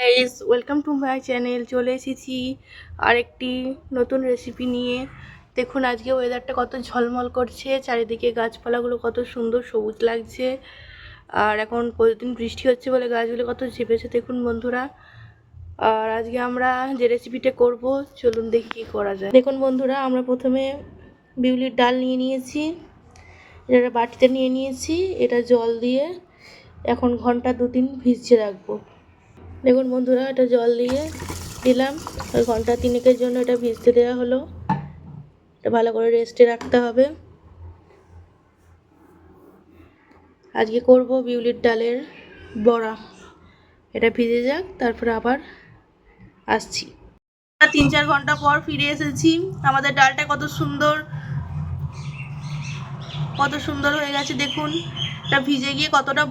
Guys welcome to my channel চলে এসেছি আরেকটি নতুন রেসিপি নিয়ে। দেখুন, আজকে ওয়েদারটা কত ঝলমল করছে, চারিদিকে গাছপালাগুলো কত সুন্দর সবুজ লাগছে। আর এখন প্রতিদিন বৃষ্টি হচ্ছে বলে গাছগুলো কত ঝেপেছে, দেখুন বন্ধুরা। আর আজকে আমরা যে রেসিপিটা করব, চলুন দেখি কী করা যায়। দেখুন বন্ধুরা, আমরা প্রথমে বিউলির ডাল নিয়ে নিয়েছি। এটা বাটিতে নিয়ে নিয়েছি, এটা জল দিয়ে এখন ঘণ্টা দু তিন ভিজিয়ে রাখব। দেখুন বন্ধুরা, এটা জল দিয়ে দিলাম। আর ঘণ্টা তিনেকের জন্য এটা ভিজতে দেওয়া হলো। এটা ভালো করে রেস্টে রাখতে হবে। আজকে করব বিউলির ডালের বড়া। এটা ভিজে যাক, তারপরে আবার আসছি। তিন চার ঘণ্টা পর ফিরে এসেছি। আমাদের ডালটা কত সুন্দর কত সুন্দর হয়ে গেছে দেখুন। এটা ভিজে গিয়ে কতটা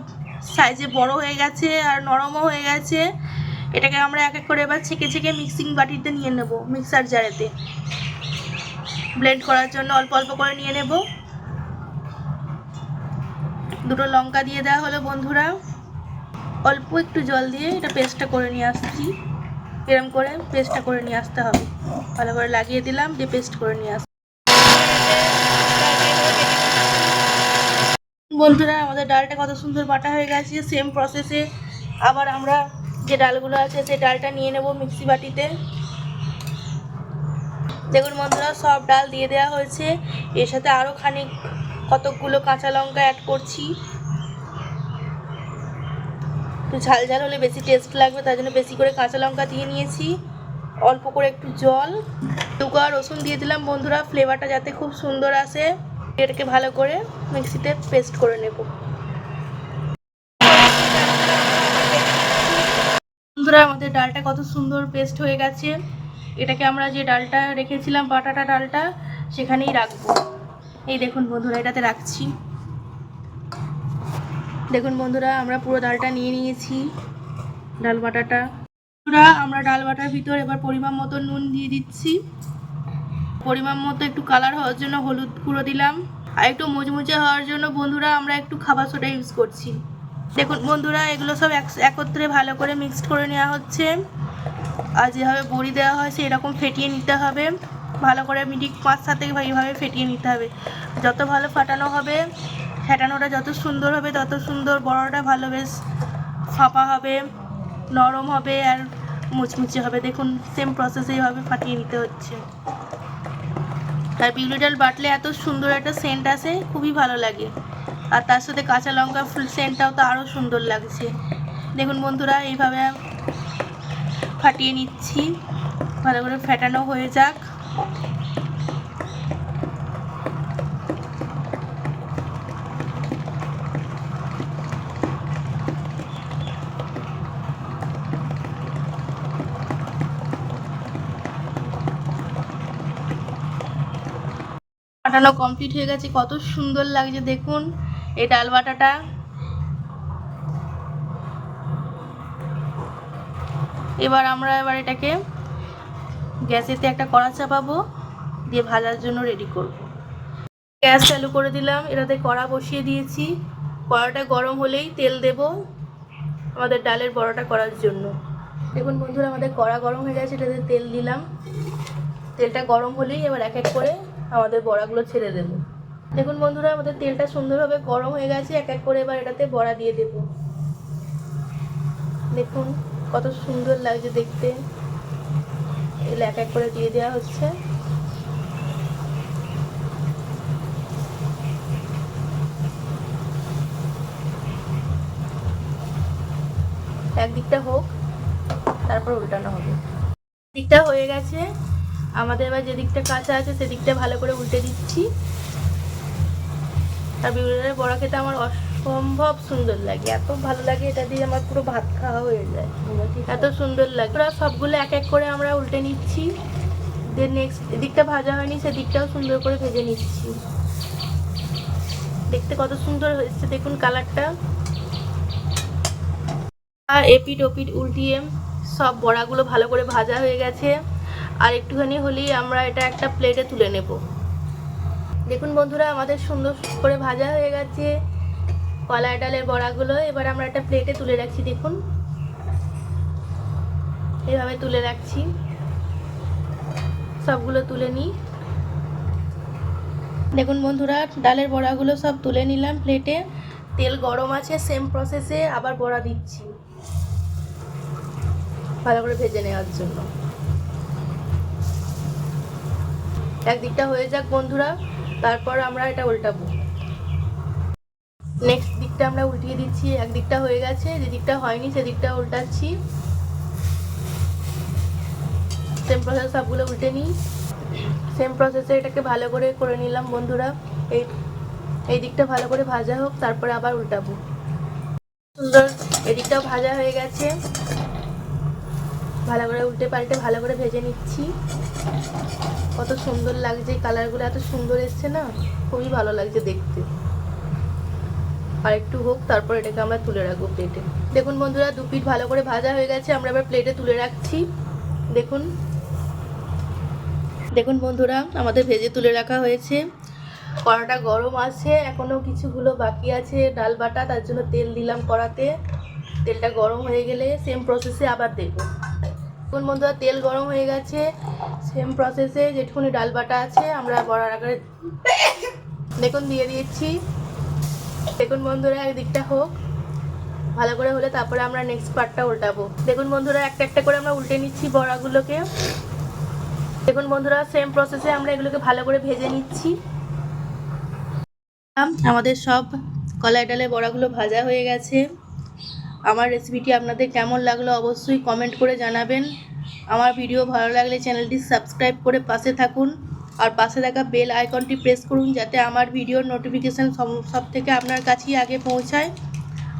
সাইজে বড় হয়ে গেছে আর নরমও হয়ে গেছে। এটাকে আমরা এক এক করে এবার ছেঁকে ছেঁকে মিক্সিং বাটিতে নিয়ে নেব মিক্সার জারেতে ব্লেন্ড করার জন্য অল্প অল্প করে নিয়ে নেব। দুটো লঙ্কা দিয়ে দেওয়া হলো বন্ধুরা। অল্প একটু জল দিয়ে এটা পেস্টটা করে নিয়ে আসছি। এরম করে পেস্টটা করে নিয়ে আসতে হবে। ভালো করে লাগিয়ে দিলাম, দিয়ে পেস্ট করে নিয়ে আসতে বন্ধুরা, আমাদের ডালটা কত সুন্দর বাটা হয়ে গেছে। সেম প্রসেসে আবার আমরা যে ডালগুলো আছে, সেই ডালটা নিয়ে নেব মিক্সি বাটিতে। দেখুন বন্ধুরা, সব ডাল দিয়ে দেওয়া হয়েছে। এর সাথে আরও খানিক, কতকগুলো কাঁচা লঙ্কা অ্যাড করছি। একটু ঝাল ঝাল হলে বেশি টেস্ট লাগবে, তার জন্য বেশি করে কাঁচা লঙ্কা দিয়ে নিয়েছি। অল্প করে একটু জল টুকা রসুন দিয়ে দিলাম। বন্ধুরা ফ্লেভারটা যাতে খুব সুন্দর আসে, এটাকে ভালো করে মিক্সিতে পেস্ট করে নেব। বন্ধুরা, আমাদের ডালটা কত সুন্দর পেস্ট হয়ে গেছে। এটাকে আমরা যে ডালটা রেখেছিলাম, বাটাটা ডালটা, সেখানেই রাখব। এই দেখুন বন্ধুরা, এটাতে রাখছি। দেখুন বন্ধুরা, আমরা পুরো ডালটা নিয়ে নিয়েছি, ডাল বাটাটা। বন্ধুরা, আমরা ডাল বাটার ভিতর এবার পরিমাণ মতো নুন দিয়ে দিচ্ছি। পরিমাণ মতো একটু কালার হওয়ার জন্য হলুদ গুঁড়ো দিলাম। আর একটু মুচমুচে হওয়ার জন্য বন্ধুরা, আমরা একটু খাবার সোডা ইউজ করছি। দেখুন বন্ধুরা, এগুলো সব এক- একত্রে ভালো করে মিক্সড করে নেওয়া হচ্ছে। আর যেভাবে বড়ি দেওয়া হয় সেরকম ফেটিয়ে নিতে হবে। ভালো করে মিডিক পাঁচ সাথে এইভাবে ফেটিয়ে নিতে হবে। যত ভালো ফাটানো হবে, ফেটানোটা যত সুন্দর হবে, তত সুন্দর বড়টা ভালো বেশ ফাঁপা হবে, নরম হবে আর মুচমুচে হবে। দেখুন সেম প্রসেস এইভাবে ফাটিয়ে নিতে হচ্ছে। আর বিউলি ডাল বাটলে এত সুন্দর একটা সেন্ট আসে, খুবই ভালো লাগে। আর তার সাথে কাঁচা লঙ্কা ফুল সেন্টটাও তো আরও সুন্দর লাগছে। দেখুন বন্ধুরা, এইভাবে ফাটিয়ে নিচ্ছি। ভালো করে ফেটানো হয়ে যাক। ফাটানো কমপ্লিট হয়ে গেছে। কত সুন্দর লাগছে, দেখুন। এই ডাল বাটাটা। এবার আমরা এবার এটাকে গ্যাসেতে একটা কড়া চাপাবো, দিয়ে ভাজার জন্য রেডি করব। গ্যাস চালু করে দিলাম, এটাতে কড়া বসিয়ে দিয়েছি। কড়াটা গরম হলেই তেল দেব আমাদের ডালের বড়াটা করার জন্য। দেখুন বন্ধুরা, আমাদের কড়া গরম হয়ে গেছে, এটাতে তেল দিলাম। তেলটা গরম হলেই এবার এক এক করে আমাদের বড়াগুলো ছেড়ে দেব। দেখুন বন্ধুরা, আমাদের তেলটা সুন্দরভাবে গরম হয়ে গেছে। এক এক করে এবার এটাতে বড়া দিয়ে দেব। দেখুন কত সুন্দর লাগছে দেখতে। এগুলো এক এক করে দিয়ে দেওয়া হচ্ছে। একদিকটা হোক, তারপর উল্টানো হবে। দিকটা হয়ে গেছে। আমাদের এবার যে দিকটা কাঁচা আছে সেদিকটা ভালো করে উল্টে দিচ্ছি। আর বিউলির বড়া খেতে আমার অসম্ভব সুন্দর লাগে। এত ভালো লাগে এটা দিয়ে আমার পুরো ভাত খাওয়া হয়ে যায়। এত সুন্দর লাগে। ওরা সবগুলো এক এক করে আমরা উল্টে নিচ্ছি। দিয়ে নেক্সট এদিকটা ভাজা হয়নি, সেদিকটাও সুন্দর করে ভেজে নিচ্ছি। দেখতে কত সুন্দর হয়েছে, দেখুন কালারটা। আর এপিট ওপিট উল্টিয়ে সব বড়াগুলো ভালো করে ভাজা হয়ে গেছে। আর একটুখানি হলেই আমরা এটা একটা প্লেটে তুলে নেব। দেখুন বন্ধুরা, আমাদের সুন্দর করে ভাজা হয়ে গেছে। কলা ডালের বড়াগুলো, এবার আমরা একটা প্লেটে তুলে রাখছি, দেখুন। এভাবে তুলে রাখছি। সবগুলো তুলে নিই। দেখুন বন্ধুরা, ডালের বড়াগুলো সব তুলে নিলাম প্লেটে তেল গরম আছে সেম প্রসেসে আবার বড়া দিচ্ছি। ভালো করে ভেজে নেওয়ার জন্য। একদিকটা হয়ে যাক বন্ধুরা। তারপর আমরা এটা উল্টাবো। নেক্সট দিকটা আমরা উল্টিয়ে দিচ্ছি, একদিকটা হয়ে গেছে যে দিকটা হয়নি সেদিকটা উল্টাচ্ছি। সেম প্রসেস সবগুলো উল্টে নিই। সেম প্রসেসে এটাকে ভালো করে করে নিলাম বন্ধুরা। এই এই দিকটা ভালো করে ভাজা হোক, তারপরে আবার উল্টাবো। সুন্দর, এদিকটাও ভাজা হয়ে গেছে। ভালো করে উল্টে পাল্টে ভালো করে ভেজে নিচ্ছি। কত সুন্দর লাগছে কালারগুলো, এত সুন্দর এসছে না? খুবই ভালো লাগছে দেখতে। আর একটু হোক, তারপর এটাকে আমরা তুলে রাখব প্লেটে দেখুন বন্ধুরা, দু পিঠ ভালো করে ভাজা হয়ে গেছে, আমরা এবার প্লেটে তুলে রাখছি। দেখুন। দেখুন বন্ধুরা, আমাদের ভেজে তুলে রাখা হয়েছে। কড়াটা গরম আছে এখনও কিছুগুলো বাকি আছে, ডাল বাটা, তার জন্য তেল দিলাম কড়াতে। তেলটা গরম হয়ে গেলে সেম প্রসেসে আবার দেবো। দেখুন বন্ধুরা তেল গরম হয়ে গেছে। সেম প্রসেসে যেটুকুনি ডাল বাটা আছে, আমরা বড়ার আকারে দেখুন দিয়ে দিয়েছি দেখুন বন্ধুরা, একদিকটা হোক, ভালো করে হলে তারপরে আমরা নেক্সট পার্টটা উল্টাবো। দেখুন বন্ধুরা, একটা একটা করে আমরা উল্টে নিচ্ছি বড়াগুলোকে। দেখুন বন্ধুরা সেম প্রসেসে আমরা এগুলোকে ভালো করে ভেজে নিচ্ছি। আমাদের সব কলাই ডালের বড়াগুলো ভাজা হয়ে গেছে। আমার রেসিপিটি আপনাদের কেমন লাগল অবশ্যই কমেন্ট করে জানাবেন। আমার ভিডিও ভালো লাগলে চ্যানেলটি সাবস্ক্রাইব করে পাশে থাকুন। আর পাশে থাকা বেল আইকনটি প্রেস করুন যাতে আমার ভিডিওর নোটিফিকেশান সব থেকে আপনার কাছেই আগে পৌঁছায়।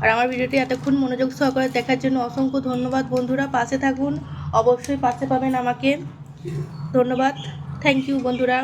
আর আমার ভিডিওটি এতক্ষণ মনোযোগ সহকারে দেখার জন্য অসংখ্য ধন্যবাদ বন্ধুরা। পাশে থাকুন, অবশ্যই পাশে পাবেন আমাকে। ধন্যবাদ। থ্যাংক ইউ বন্ধুরা।